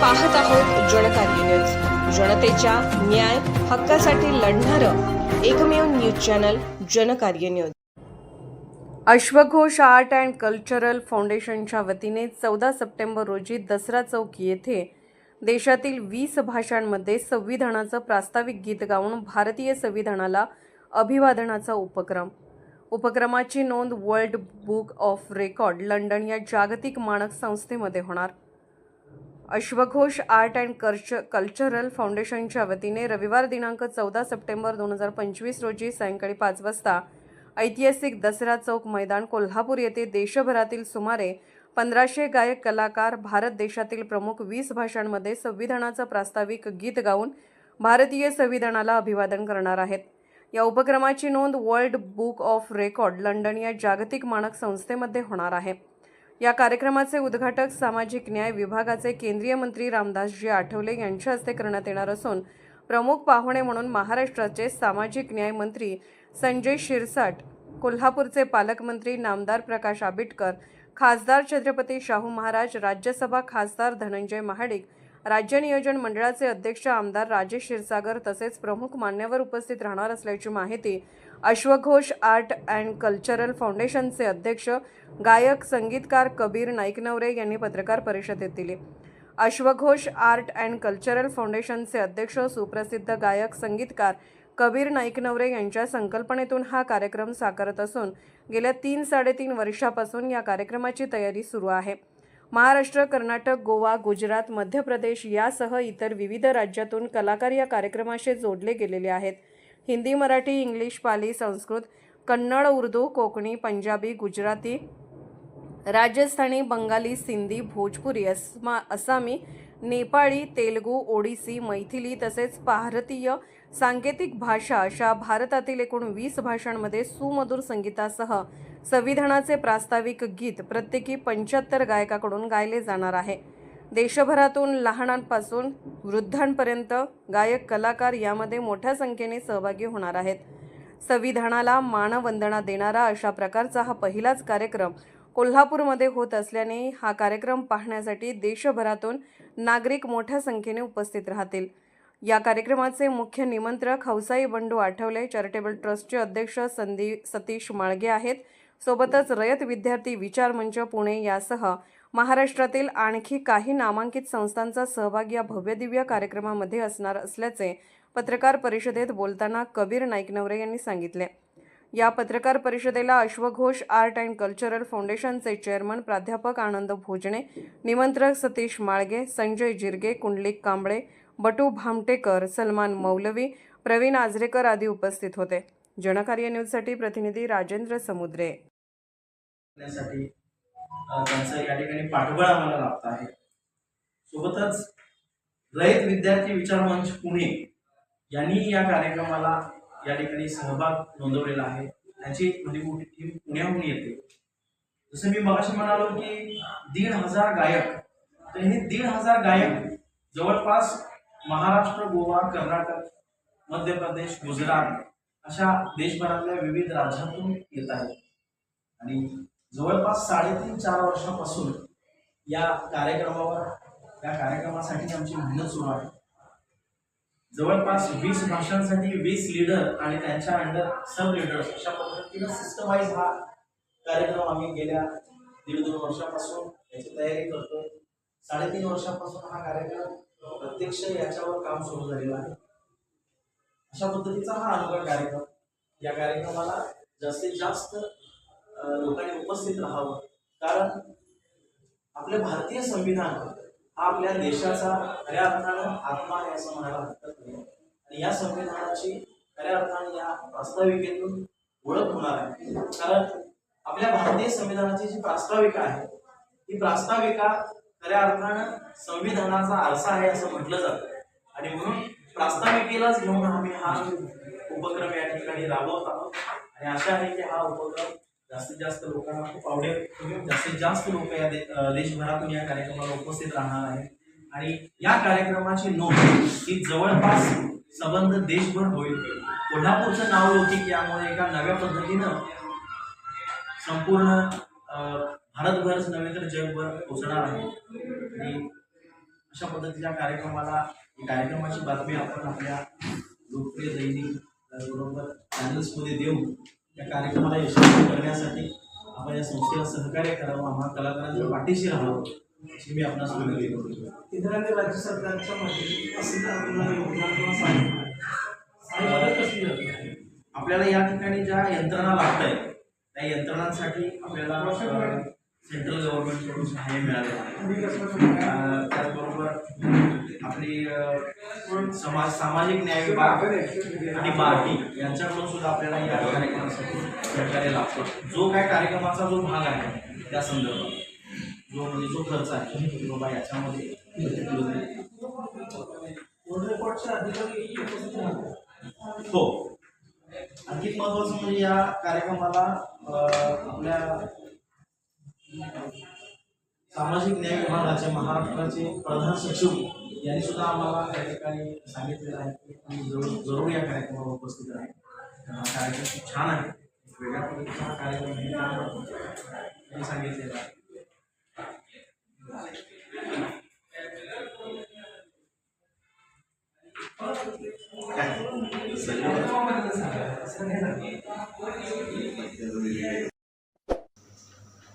पाहत आहोत जनकार्य न्यूज. जनतेच्या न्याय हक्कासाठी लढणारं एकमेव न्यूज चॅनल जनकार्य न्यूज. अश्वघोष आर्ट अँड कल्चरल फाउंडेशनच्या वतीने चौदा सप्टेंबर रोजी दसरा चौक येथे देशातील वीस भाषांमध्ये संविधानाचं प्रास्ताविक गीत गाऊन भारतीय संविधानाला अभिवादनाचा उपक्रम. उपक्रमाची नोंद world book of record London या जागतिक मानक संस्थेमध्ये होणार. अश्वघोष आर्ट अँड कर्च कल्चरल फाउंडेशनच्या वतीने रविवार दिनांक चौदा सप्टेंबर दोन हजार पंचवीस रोजी सायंकाळी पाच वाजता ऐतिहासिक दसरा चौक मैदान कोल्हापूर येथे देशभरातील सुमारे पंधराशे गायक कलाकार भारत देशातील प्रमुख वीस भाषांमध्ये संविधानाचं प्रास्ताविक गीत गाऊन भारतीय संविधानाला अभिवादन करणार आहेत. या उपक्रमाची नोंद world book of record London या जागतिक मानक संस्थेमध्ये होणार आहे. या कार्यक्रमाचे उद्घाटक सामाजिक न्याय विभागाचे केंद्रीय मंत्री रामदासजी आठवले यांच्या हस्ते करण्यात येणार असून प्रमुख पाहुणे म्हणून महाराष्ट्राचे सामाजिक न्याय मंत्री संजय शिरसाट कोल्हापूरचे पालकमंत्री नामदार प्रकाश आबिटकर खासदार छत्रपती शाहू महाराज राज्यसभा खासदार धनंजय महाडिक राज्य नियोजन मंडळाचे अध्यक्ष आमदार राजेश क्षीरसागर तसेच प्रमुख मान्यवर उपस्थित राहणार असल्याची माहिती अश्वघोष आर्ट अँड कल्चरल फाउंडेशनचे अध्यक्ष गायक संगीतकार कबीर नाईकनवरे यांनी पत्रकार परिषदेत दिली. अश्वघोष आर्ट अँड कल्चरल फाउंडेशनचे अध्यक्ष सुप्रसिद्ध गायक संगीतकार कबीर नाईकनवरे यांच्या संकल्पनेतून हा कार्यक्रम साकारत असून गेल्या तीन साडेतीन वर्षापासून या कार्यक्रमाची तयारी सुरू आहे. महाराष्ट्र कर्नाटक गोवा गुजरात मध्य प्रदेश यासह इतर विविध राज्यातून कलाकार या कार्यक्रमाशी जोडले गेलेले आहेत. हिंदी मराठी इंग्लिश पाली संस्कृत कन्नड उर्दू कोकणी पंजाबी गुजराती राजस्थानी बंगाली सिंधी भोजपुरी अस्मा असामी नेपाळी तेलगू ओडिसी मैथिली तसेच भारतीय सांकेतिक भाषा अशा भारतातील एकूण वीस भाषांमध्ये सुमधुर संगीतासह संविधानाचे प्रास्ताविक गीत प्रत्येकी पंच्याहत्तर गायकाकडून गायले जाणार आहे. देशभरातून लहानांपासून वृद्धांपर्यंत गायक कलाकार यामध्ये मोठ्या संख्येने सहभागी होणार आहेत. संविधानाला मानवंदना देणारा अशा प्रकारचा हा पहिलाच कार्यक्रम कोल्हापूरमध्ये होत असल्याने हा कार्यक्रम पाहण्यासाठी देशभरातून नागरिक मोठ्या संख्येने उपस्थित राहतील. या कार्यक्रमाचे मुख्य निमंत्रक हौसाई बंडू आठवले चॅरिटेबल ट्रस्टचे अध्यक्ष संदी सतीश माळगे आहेत. सोबतच रयत विद्यार्थी विचार मंच पुणे यासह महाराष्ट्रातील आणखी काही नामांकित संस्थांचा सहभाग या भव्यदिव्य कार्यक्रमामध्ये असणार असल्याचे पत्रकार परिषदेत बोलताना कबीर नाईकनवरे यांनी सांगितले. या पत्रकार परिषदेला अश्वघोष आर्ट अँड कल्चरल फाउंडेशनचे चेअरमन प्राध्यापक आनंद भोजने निमंत्रक सतीश माळगे संजय जिरगे कुंडलिक कांबळे बटू भामटेकर सलमान मौलवी प्रवीण आजरेकर आदी उपस्थित होते. जनकार्य न्यूजसाठी प्रतिनिधी राजेंद्र समुद्रे. त्यांचं या ठिकाणी पाठबळ आम्हाला लाभत आहे. सोबतच रयत विद्यार्थी विचार मंच पुणे यांनी या कार्यक्रमाला या ठिकाणी सहभाग नोंदवलेला आहे. त्याची एक मोठी टीम पुण्याहून येते. जसं मी मगाशी म्हणालो की दीड हजार गायक तर हे दीड हजार गायक जवळपास महाराष्ट्र गोवा कर्नाटक मध्य प्रदेश गुजरात अशा देशभरातल्या विविध राज्यातून येत आहेत. आणि जवळपास साडेतीन चार वर्षापासून या कार्यक्रमावर या कार्यक्रमासाठी आमची मेहनत सुरू आहे. जवळपास वीस भाषांसाठी वीस लीडर आणि त्यांच्या अंडर सब लीडर्स अशा पद्धतीनं सिस्टमाइज हा कार्यक्रम आम्ही गेल्या दीड दोन वर्षापासून याची तयारी करतोय. साडेतीन वर्षापासून हा कार्यक्रम प्रत्यक्ष याच्यावर काम सुरू झालेलं आहे. अशा पद्धतीचा हा अनुभव कार्यक्रम. या कार्यक्रमाला जास्तीत जास्त लोकांनी उपस्थित राहावं. कारण आपलं भारतीय संविधान हा आपल्या देशाचा खऱ्या अर्थानं आत्मा आहे असं म्हणायला हरकत नाही. आणि या संविधानाची खऱ्या अर्थानं या प्रास्ताविकेतून ओळख होणार आहे. कारण आपल्या भारतीय संविधानाची जी प्रास्ताविका आहे ही प्रास्ताविका खऱ्या अर्थानं संविधानाचा आरसा आहे असं म्हटलं जातं. आणि म्हणून प्रास्ताविकेलाच घेऊन आम्ही हा उपक्रम या ठिकाणी राबवत आहोत. आणि आशा आहे की हा उपक्रम जास्तीत जास्त लोकांना खूप आवडेल. जास्तीत जास्त लोक या दे- देशभरातून या कार्यक्रमाला उपस्थित राहणार आहेत. आणि या कार्यक्रमाची नोंद ही जवळपास संबंध देशभर होईल. कोल्हापूरचं नाव लौकिक यामुळे एका नव्या पद्धतीनं संपूर्ण भारतभरच नव्हे तर जगभर पोचणार आहे. आणि अशा पद्धतीच्या कार्यक्रमाला कार्यक्रमाची बातमी आपण आपल्या लोकप्रिय दैनिक बरोबर चॅनल्समध्ये देऊन या कार्यक्रमाला यशस्वी करण्यासाठी आपण या संस्थेला सहकार्य करावं आम्हा कलाकारांच्या पाठीशी राहावं अशी मी आपणास विनंती करतो. इंदिरा राज्य सरकारच्या माध्यमातून आपल्याला या ठिकाणी ज्या यंत्रणा लागत आहे त्या यंत्रणांसाठी आपल्याला सेंट्रल गव्हर्नमेंटकडून सहाय्य मिळालेलं आहे मी कसं करतो? अ, त्याचबरोबर आपली समाज सामाजिक न्याय विभाग आणि बार्टी यांच्याकडून सुद्धा आपल्याला या कार्यक्रमासाठी सहकार्य लाभतं जो काय कार्यक्रमाचा जो भाग आहे त्या संदर्भात जो म्हणजे जो खर्च आहे बाबा याच्यामध्ये. हो आणखी महत्वाचं म्हणजे या कार्यक्रमाला आपल्या सामाजिक न्याय विभागाचे महाराष्ट्राचे प्रधान सचिव यांनी सुद्धा आम्हाला त्या ठिकाणी सांगितलेलं आहे की ज़रूर ज़रूर या कार्यक्रमाला उपस्थित राहा. कार्यक्रम खूप छान आहे. वेगळ्या पद्धतीचा हा कार्यक्रम त्यांनी सांगितलेलं आहे. काय?